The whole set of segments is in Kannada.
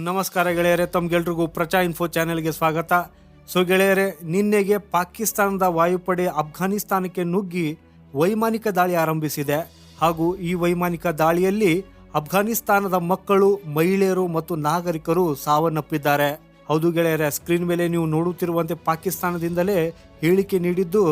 ನಮಸ್ಕಾರ ಗೆಳೆಯರೆ ತಮ್ಗೆಲ್ರಿಗೂ ಪ್ರಚಾ ಇನ್ಫೋ ಚಾನೆಲ್ಗೆ ಸ್ವಾಗತ. ಸೊ ಗೆಳೆಯರೆ, ನಿನ್ನೆಗೆ ಪಾಕಿಸ್ತಾನದ ವಾಯುಪಡೆ ಅಫ್ಘಾನಿಸ್ತಾನಕ್ಕೆ ನುಗ್ಗಿ ವೈಮಾನಿಕ ದಾಳಿ ಆರಂಭಿಸಿದೆ. ಹಾಗೂ ಈ ವೈಮಾನಿಕ ದಾಳಿಯಲ್ಲಿ ಅಫ್ಘಾನಿಸ್ತಾನದ ಮಕ್ಕಳು, ಮಹಿಳೆಯರು ಮತ್ತು ನಾಗರಿಕರು ಸಾವನ್ನಪ್ಪಿದ್ದಾರೆ. ಹೌದು ಗೆಳೆಯರೆ, ಸ್ಕ್ರೀನ್ ಮೇಲೆ ನೀವು ನೋಡುತ್ತಿರುವಂತೆ ಪಾಕಿಸ್ತಾನದಿಂದಲೇ ಹೇಳಿಕೆ ನೀಡಿದ್ದು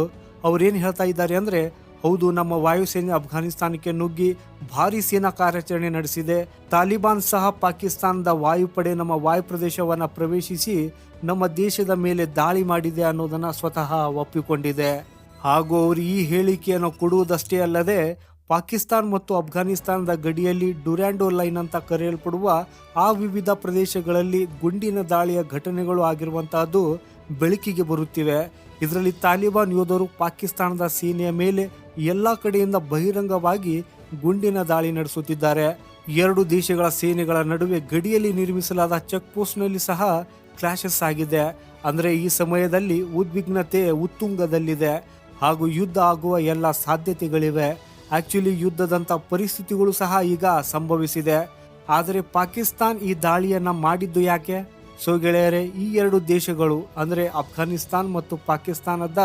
ಅವರೇನು ಹೇಳ್ತಾ ಇದ್ದಾರೆ ಅಂದರೆ ಹೌದು, ನಮ್ಮ ವಾಯುಸೇನೆ ಅಫ್ಘಾನಿಸ್ತಾನಕ್ಕೆ ನುಗ್ಗಿ ಭಾರಿ ಸೇನಾ ಕಾರ್ಯಾಚರಣೆ ನಡೆಸಿದೆ. ತಾಲಿಬಾನ್ ಸಹ ಪಾಕಿಸ್ತಾನದ ವಾಯುಪಡೆ ನಮ್ಮ ವಾಯು ಪ್ರದೇಶವನ್ನು ಪ್ರವೇಶಿಸಿ ನಮ್ಮ ದೇಶದ ಮೇಲೆ ದಾಳಿ ಮಾಡಿದೆ ಅನ್ನೋದನ್ನು ಸ್ವತಃ ಒಪ್ಪಿಕೊಂಡಿದೆ. ಹಾಗೂ ಅವರು ಈ ಹೇಳಿಕೆಯನ್ನು ಕೊಡುವುದಷ್ಟೇ ಅಲ್ಲದೆ, ಪಾಕಿಸ್ತಾನ್ ಮತ್ತು ಅಫ್ಘಾನಿಸ್ತಾನದ ಗಡಿಯಲ್ಲಿ ಡುರ್ಯಾಂಡೋ ಲೈನ್ ಅಂತ ಕರೆಯಲ್ಪಡುವ ಆ ವಿವಿಧ ಪ್ರದೇಶಗಳಲ್ಲಿ ಗುಂಡಿನ ದಾಳಿಯ ಘಟನೆಗಳು ಆಗಿರುವಂತಹದ್ದು ಬೆಳಕಿಗೆ ಬರುತ್ತಿವೆ. ಇದರಲ್ಲಿ ತಾಲಿಬಾನ್ ಯೋಧರು ಪಾಕಿಸ್ತಾನದ ಸೇನೆಯ ಮೇಲೆ ಎಲ್ಲ ಕಡೆಯಿಂದ ಬಹಿರಂಗವಾಗಿ ಗುಂಡಿನ ದಾಳಿ ನಡೆಸುತ್ತಿದ್ದಾರೆ. ಎರಡು ದೇಶಗಳ ಸೇನೆಗಳ ನಡುವೆ ಗಡಿಯಲ್ಲಿ ನಿರ್ಮಿಸಲಾದ ಚೆಕ್ ಪೋಸ್ಟ್ನಲ್ಲಿ ಸಹ ಕ್ಲಾಶಸ್ ಆಗಿದೆ. ಅಂದರೆ ಈ ಸಮಯದಲ್ಲಿ ಉದ್ವಿಗ್ನತೆ ಉತ್ತುಂಗದಲ್ಲಿದೆ. ಹಾಗೂ ಯುದ್ಧ ಆಗುವ ಎಲ್ಲ ಸಾಧ್ಯತೆಗಳಿವೆ. ಆಕ್ಚುಲಿ ಯುದ್ಧದಂತ ಪರಿಸ್ಥಿತಿಗಳು ಸಹ ಈಗ ಸಂಭವಿಸಿದೆ. ಆದರೆ ಪಾಕಿಸ್ತಾನ್ ಈ ದಾಳಿಯನ್ನ ಮಾಡಿದ್ದು ಯಾಕೆ? ಸೊ ಗೆಳೆಯರೆ, ಈ ಎರಡು ದೇಶಗಳು, ಅಂದರೆ ಅಫ್ಘಾನಿಸ್ತಾನ್ ಮತ್ತು ಪಾಕಿಸ್ತಾನದ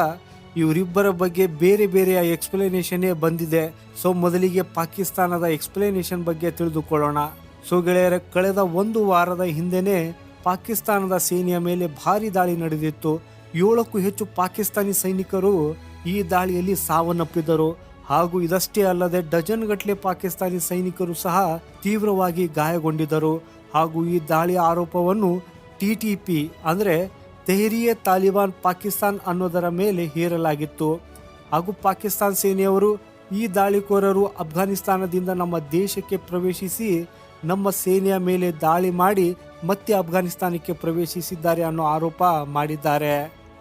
ಇವರಿಬ್ಬರ ಬಗ್ಗೆ ಬೇರೆ ಬೇರೆಯ ಎಕ್ಸ್ಪ್ಲನೇಷನ್ನೇ ಬಂದಿದೆ. ಸೊ ಮೊದಲಿಗೆ ಪಾಕಿಸ್ತಾನದ ಎಕ್ಸ್ಪ್ಲನೇಷನ್ ಬಗ್ಗೆ ತಿಳಿದುಕೊಳ್ಳೋಣ. ಸೊ ಗೆಳೆಯರೆ, ಕಳೆದ ಒಂದು ವಾರದ ಹಿಂದೆನೆ ಪಾಕಿಸ್ತಾನದ ಸೇನೆಯ ಮೇಲೆ ಭಾರಿ ದಾಳಿ ನಡೆದಿತ್ತು. ಏಳಕ್ಕೂ ಹೆಚ್ಚು ಪಾಕಿಸ್ತಾನಿ ಸೈನಿಕರು ಈ ದಾಳಿಯಲ್ಲಿ ಸಾವನ್ನಪ್ಪಿದರು ಹಾಗೂ ಇದಷ್ಟೇ ಅಲ್ಲದೆ ಡಜನ್ ಗಟ್ಟಲೆ ಪಾಕಿಸ್ತಾನಿ ಸೈನಿಕರು ಸಹ ತೀವ್ರವಾಗಿ ಗಾಯಗೊಂಡಿದ್ದರು. ಹಾಗೂ ಈ ದಾಳಿಯ ಆರೋಪವನ್ನು ಟಿ ಟಿ ಪಿ ಅಂದರೆ ತೆಹರಿಯೆ ತಾಲಿಬಾನ್ ಪಾಕಿಸ್ತಾನ್ ಅನ್ನೋದರ ಮೇಲೆ ಹೇರಲಾಗಿತ್ತು. ಹಾಗೂ ಪಾಕಿಸ್ತಾನ್ ಸೇನೆಯವರು ಈ ದಾಳಿಕೋರರು ಅಫ್ಘಾನಿಸ್ತಾನದಿಂದ ನಮ್ಮ ದೇಶಕ್ಕೆ ಪ್ರವೇಶಿಸಿ ನಮ್ಮ ಸೇನೆಯ ಮೇಲೆ ದಾಳಿ ಮಾಡಿ ಮತ್ತೆ ಅಫ್ಘಾನಿಸ್ತಾನಕ್ಕೆ ಪ್ರವೇಶಿಸಿದ್ದಾರೆ ಅನ್ನೋ ಆರೋಪ ಮಾಡಿದ್ದಾರೆ.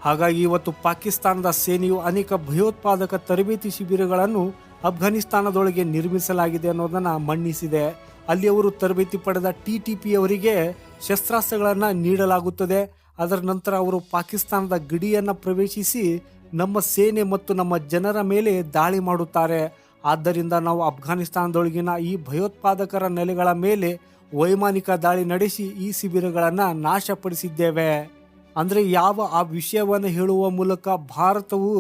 ಹಾಗಾಗಿ ಇವತ್ತು ಪಾಕಿಸ್ತಾನದ ಸೇನೆಯು ಅನೇಕ ಭಯೋತ್ಪಾದಕ ತರಬೇತಿ ಶಿಬಿರಗಳನ್ನು ಅಫ್ಘಾನಿಸ್ತಾನದೊಳಗೆ ನಿರ್ಮಿಸಲಾಗಿದೆ ಅನ್ನೋದನ್ನ ಮಣ್ಣಿಸಿದೆ ಅಲ್ಲಿ ಅವರು ತರಬೇತಿ ಪಡೆದ ಟಿ ಟಿ ಪಿ ಅವರಿಗೆ ಶಸ್ತ್ರಾಸ್ತ್ರಗಳನ್ನು ನೀಡಲಾಗುತ್ತದೆ. ಅದರ ನಂತರ ಅವರು ಪಾಕಿಸ್ತಾನದ ಗಡಿಯನ್ನು ಪ್ರವೇಶಿಸಿ ನಮ್ಮ ಸೇನೆ ಮತ್ತು ನಮ್ಮ ಜನರ ಮೇಲೆ ದಾಳಿ ಮಾಡುತ್ತಾರೆ. ಆದ್ದರಿಂದ ನಾವು ಅಫ್ಘಾನಿಸ್ತಾನದೊಳಗಿನ ಈ ಭಯೋತ್ಪಾದಕರ ನೆಲೆಗಳ ಮೇಲೆ ವೈಮಾನಿಕ ದಾಳಿ ನಡೆಸಿ ಈ ಶಿಬಿರಗಳನ್ನು ನಾಶಪಡಿಸಿದ್ದೇವೆ. ಅಂದರೆ ಯಾವ ಆ ವಿಷಯವನ್ನು ಹೇಳುವ ಮೂಲಕ ಭಾರತವು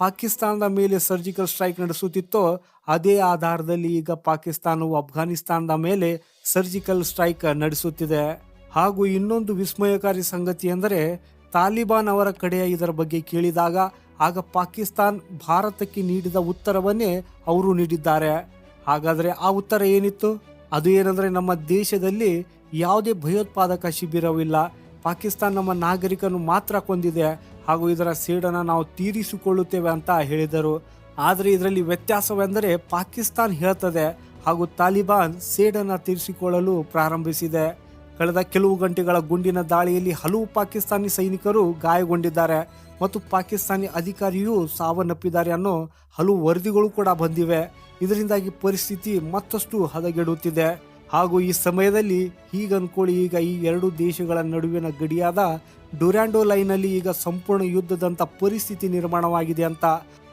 ಪಾಕಿಸ್ತಾನದ ಮೇಲೆ ಸರ್ಜಿಕಲ್ ಸ್ಟ್ರೈಕ್ ನಡೆಸುತ್ತಿತ್ತೋ ಅದೇ ಆಧಾರದಲ್ಲಿ ಈಗ ಪಾಕಿಸ್ತಾನವು ಅಫ್ಘಾನಿಸ್ತಾನದ ಮೇಲೆ ಸರ್ಜಿಕಲ್ ಸ್ಟ್ರೈಕ್ ನಡೆಸುತ್ತಿದೆ. ಹಾಗೂ ಇನ್ನೊಂದು ವಿಸ್ಮಯಕಾರಿ ಸಂಗತಿ ಎಂದರೆ ತಾಲಿಬಾನ್ ಅವರ ಕಡೆಯ ಇದರ ಬಗ್ಗೆ ಕೇಳಿದಾಗ ಆಗ ಪಾಕಿಸ್ತಾನ್ ಭಾರತಕ್ಕೆ ನೀಡಿದ ಉತ್ತರವನ್ನೇ ಅವರು ನೀಡಿದ್ದಾರೆ. ಹಾಗಾದರೆ ಆ ಉತ್ತರ ಏನಿತ್ತು? ಅದು ಏನಂದರೆ ನಮ್ಮ ದೇಶದಲ್ಲಿ ಯಾವುದೇ ಭಯೋತ್ಪಾದಕ ಶಿಬಿರವಿಲ್ಲ. ಪಾಕಿಸ್ತಾನ್ ನಮ್ಮ ನಾಗರಿಕನು ಮಾತ್ರ ಕೊಂದಿದೆ ಹಾಗೂ ಇದರ ಸೇಡನ್ನು ನಾವು ತೀರಿಸಿಕೊಳ್ಳುತ್ತೇವೆ ಅಂತ ಹೇಳಿದರು. ಆದರೆ ಇದರಲ್ಲಿ ವ್ಯತ್ಯಾಸವೆಂದರೆ ಪಾಕಿಸ್ತಾನ್ ಹೇಳ್ತದೆ ಹಾಗೂ ತಾಲಿಬಾನ್ ಸೇಡನ್ನು ತೀರಿಸಿಕೊಳ್ಳಲು ಪ್ರಾರಂಭಿಸಿದೆ. ಕಳೆದ ಕೆಲವು ಗಂಟೆಗಳ ಗುಂಡಿನ ದಾಳಿಯಲ್ಲಿ ಹಲವು ಪಾಕಿಸ್ತಾನಿ ಸೈನಿಕರು ಗಾಯಗೊಂಡಿದ್ದಾರೆ ಮತ್ತು ಪಾಕಿಸ್ತಾನಿ ಅಧಿಕಾರಿಯೂ ಸಾವನ್ನಪ್ಪಿದ್ದಾರೆ ಅನ್ನೋ ಹಲವು ವರದಿಗಳು ಕೂಡ ಬಂದಿವೆ. ಇದರಿಂದಾಗಿ ಪರಿಸ್ಥಿತಿ ಮತ್ತಷ್ಟು ಹದಗೆಡುತ್ತಿದೆ. ಹಾಗೂ ಈ ಸಮಯದಲ್ಲಿ ಈಗ ಅನ್ಕೊಳ್ಳಿ ಈಗ ಈ ಎರಡು ದೇಶಗಳ ನಡುವಿನ ಗಡಿಯಾದ ಡುರ್ಯಾಂಡೋ ಲೈನಲ್ಲಿ ಈಗ ಸಂಪೂರ್ಣ ಯುದ್ಧದಂತ ಪರಿಸ್ಥಿತಿ ನಿರ್ಮಾಣವಾಗಿದೆ ಅಂತ.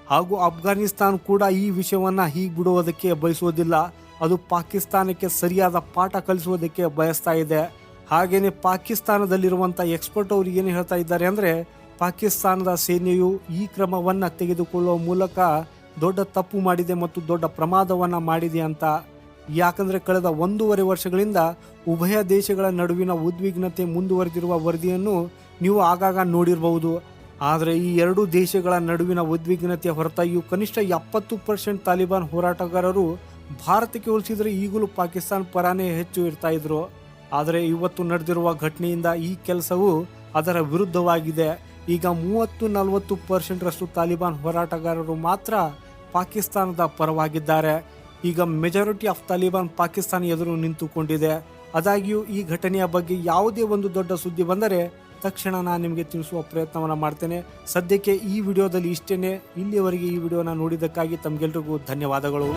ಹಾಗೂ ಅಫ್ಘಾನಿಸ್ತಾನ್ ಕೂಡ ಈ ವಿಷಯವನ್ನು ಹೀಗೆ ಬಿಡುವುದಕ್ಕೆ ಬಯಸುವುದಿಲ್ಲ. ಅದು ಪಾಕಿಸ್ತಾನಕ್ಕೆ ಸರಿಯಾದ ಪಾಠ ಕಲಿಸುವುದಕ್ಕೆ ಬಯಸ್ತಾ ಇದೆ. ಹಾಗೇನೆ ಪಾಕಿಸ್ತಾನದಲ್ಲಿರುವಂಥ ಎಕ್ಸ್ಪರ್ಟ್ ಅವರು ಏನು ಹೇಳ್ತಾ ಇದ್ದಾರೆ ಅಂದರೆ, ಪಾಕಿಸ್ತಾನದ ಸೇನೆಯು ಈ ಕ್ರಮವನ್ನು ತೆಗೆದುಕೊಳ್ಳುವ ಮೂಲಕ ದೊಡ್ಡ ತಪ್ಪು ಮಾಡಿದೆ ಮತ್ತು ದೊಡ್ಡ ಪ್ರಮಾದವನ್ನು ಮಾಡಿದೆ ಅಂತ. ಯಾಕಂದರೆ ಕಳೆದ ಒಂದೂವರೆ ವರ್ಷಗಳಿಂದ ಉಭಯ ದೇಶಗಳ ನಡುವಿನ ಉದ್ವಿಗ್ನತೆ ಮುಂದುವರೆದಿರುವ ವರದಿಯನ್ನು ನೀವು ಆಗಾಗ ನೋಡಿರಬಹುದು. ಆದರೆ ಈ ಎರಡೂ ದೇಶಗಳ ನಡುವಿನ ಉದ್ವಿಗ್ನತೆಯ ಹೊರತಾಗಿಯೂ ಕನಿಷ್ಠ ಎಪ್ಪತ್ತು ಪರ್ಸೆಂಟ್ ತಾಲಿಬಾನ್ ಹೋರಾಟಗಾರರು ಭಾರತಕ್ಕೆ ಹೋಲಿಸಿದರೆ ಈಗಲೂ ಪಾಕಿಸ್ತಾನ ಪರಾನೇ ಹೆಚ್ಚು ಇರ್ತಾ ಇದ್ರು. ಆದರೆ ಇವತ್ತು ನಡೆದಿರುವ ಘಟನೆಯಿಂದ ಈ ಕೆಲಸವು ಅದರ ವಿರುದ್ಧವಾಗಿದೆ. ಈಗ ಮೂವತ್ತು ನಲವತ್ತು ಪರ್ಸೆಂಟ್ರಷ್ಟು ತಾಲಿಬಾನ್ ಹೋರಾಟಗಾರರು ಮಾತ್ರ ಪಾಕಿಸ್ತಾನದ ಪರವಾಗಿದ್ದಾರೆ. ಈಗ ಮೆಜಾರಿಟಿ ಆಫ್ ತಾಲಿಬಾನ್ ಪಾಕಿಸ್ತಾನ ಎದುರು ನಿಂತುಕೊಂಡಿದೆ. ಆದಾಗ್ಯೂ ಈ ಘಟನೆಯ ಬಗ್ಗೆ ಯಾವುದೇ ಒಂದು ದೊಡ್ಡ ಸುದ್ದಿ ಬಂದರೆ ತಕ್ಷಣ ನಾನು ನಿಮಗೆ ತಿಳಿಸುವ ಪ್ರಯತ್ನವನ್ನು ಮಾಡ್ತೇನೆ. ಸದ್ಯಕ್ಕೆ ಈ ವಿಡಿಯೋದಲ್ಲಿ ಇಷ್ಟೇನೆ. ಇಲ್ಲಿಯವರೆಗೆ ಈ ವಿಡಿಯೋನ ನೋಡಿದ್ದಕ್ಕಾಗಿ ತಮಗೆಲ್ರಿಗೂ ಧನ್ಯವಾದಗಳು.